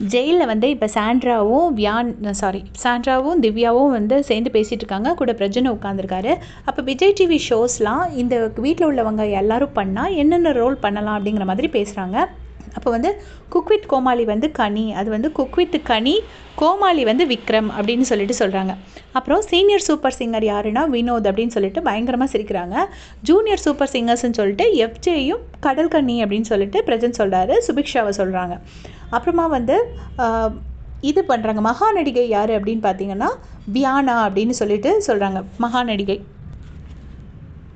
ஜெயிலில் வந்து இப்போ சாண்ட்ராவும் வியான் சாரி சாண்ட்ராவும் திவ்யாவும் வந்து சேர்ந்து பேசிகிட்டு இருக்காங்க. கூட பிரஜனை உட்காந்துருக்காரு அப்போ விஜய் டிவி ஷோஸ்லாம் இந்த வீட்டில் உள்ளவங்க எல்லாரும் பண்ணால் என்னென்ன ரோல் பண்ணலாம் அப்படிங்கிற மாதிரி பேசுகிறாங்க அப்போ வந்து குக் வித் கோமாளி வந்து கனி அது வந்து குக் வித் கனி கோமாளி வந்து விக்ரம் அப்படின்னு சொல்லிட்டு சொல்கிறாங்க அப்புறம் சீனியர் சூப்பர் சிங்கர் யாருன்னா வினோத் அப்படின்னு சொல்லிட்டு பயங்கரமாக சிரிக்கிறாங்க. ஜூனியர் சூப்பர் சிங்கர்ஸ்ன்னு சொல்லிட்டு எஃப்ஜேயும் கடல் கன்னி அப்படின்னு சொல்லிட்டு பிரஜன் சொல்கிறாரு சுபிக்ஷாவை சொல்கிறாங்க அப்புறமா வந்து இது பண்ணுறாங்க மகாநடிகை யார் அப்படின்னு பார்த்தீங்கன்னா வியானா அப்படின்னு சொல்லிட்டு சொல்கிறாங்க மகாநடிகை.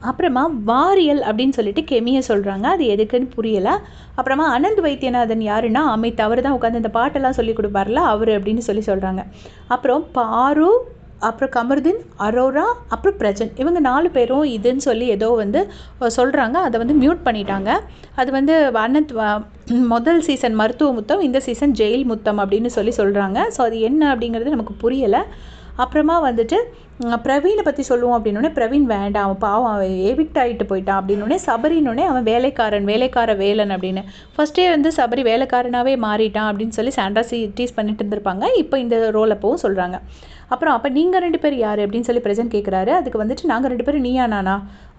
அப்புறமா வாரியல் அப்படின்னு சொல்லிட்டு கெமியை சொல்கிறாங்க அது எதுக்குன்னு புரியலை. அப்புறமா அனந்த் வைத்தியநாதன் யாருன்னா அமித் அவர் தான் உட்காந்து இந்த பாட்டெல்லாம் சொல்லி கொடுப்பார்ல அவர் அப்படின்னு சொல்லி சொல்கிறாங்க அப்புறம் பாரு அப்புறம் கமருதீன் அரோரா அப்புறம் பிரஜன். இவங்க நாலு பேரும் இதுன்னு சொல்லி ஏதோ வந்து சொல்கிறாங்க அதை வந்து மியூட் பண்ணிட்டாங்க. அது வந்து அனந்த் முதல் சீசன் மருத்துவ முத்தம் இந்த சீசன் ஜெயில் முத்தம் அப்படின்னு சொல்லி சொல்கிறாங்க ஸோ அது என்ன அப்படிங்கிறது நமக்கு புரியலை. அப்புறமா வந்துட்டு பிரவீனை பற்றி சொல்லுவோம் அப்படின்னோடனே பிரவீன் வேண்டாம் அவன் பாவம் அவன் எவிக்ட் ஆகிட்டு போயிட்டான் அப்படின்னோடனே சபரினோடனே அவன் வேலைக்காரன் வேலைக்கார வேலன் அப்படின்னு. ஃபஸ்ட்டே வந்து சபரி வேலைக்காரனாகவே மாறிட்டான் அப்படின்னு சொல்லி சாண்டா சி டீஸ் பண்ணிட்டு இருந்திருப்பாங்க. இப்போ இந்த ரோல் அப்பவும் சொல்கிறாங்க அப்புறம் அப்போ நீங்கள் ரெண்டு பேர் யார் அப்படின்னு சொல்லி பிரசன்ட் கேட்குறாரு அதுக்கு வந்துட்டு நாங்கள் ரெண்டு பேரும் நீயா நானா?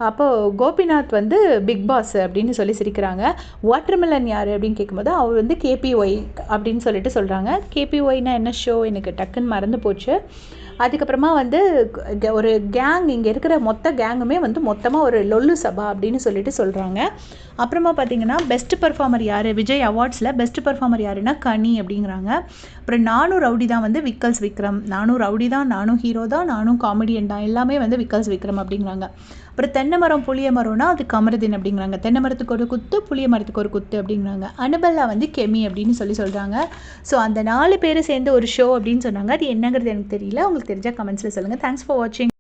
அப்போது கோபிநாத் வந்து பிக் பாஸ் அப்படின்னு சொல்லி சிரிக்கிறாங்க. வாட்டர்மெலன் யார் அப்படின்னு கேட்கும்போது அவர் வந்து கேபிஒய் அப்படின்னு சொல்லிட்டு சொல்கிறாங்க கேபிஒய்னா என்ன ஷோ எனக்கு டக்குன்னு மறந்து போச்சு. அதுக்கப்புறமா வந்து ஒரு கேங் இங்கே இருக்கிற மொத்த கேங்குமே வந்து மொத்தமாக ஒரு லொல்லு சபா அப்படின்னு சொல்லிட்டு சொல்கிறாங்க அப்புறமா பார்த்தீங்கன்னா பெஸ்ட் பர்ஃபார்மர் யார்? விஜய் அவார்ட்ஸில் பெஸ்ட் பர்ஃபார்மர் யாருன்னா கனி அப்படிங்கிறாங்க. அப்புறம் நானும் ரவுடி தான் வந்து விக்கல்ஸ் விக்ரம். நானும் ரவுடி தான் நானும் ஹீரோ தான் நானும் காமெடியன் தான். எல்லாமே வந்து விக்கல்ஸ் விக்ரம் அப்படிங்கிறாங்க. அப்புறம் தென்னை மரம் புளிய மரம்னா அது கமரதின் அப்படிங்கிறாங்க. தென்னை மரத்துக்கு ஒரு குத்து புளிய மரத்துக்கு ஒரு குத்து அப்படிங்கிறாங்க. அனுபல்லா வந்து கெமி அப்படின்னு சொல்லி சொல்கிறாங்க ஸோ அந்த நாலு பேர் சேர்ந்து ஒரு ஷோ அப்படின்னு சொன்னாங்க. அது என்னங்கிறது எனக்கு தெரியல. உங்களுக்கு தெரிஞ்சால் கமெண்ட்ஸில் சொல்லுங்கள் தேங்க்ஸ் ஃபார் வாட்சிங்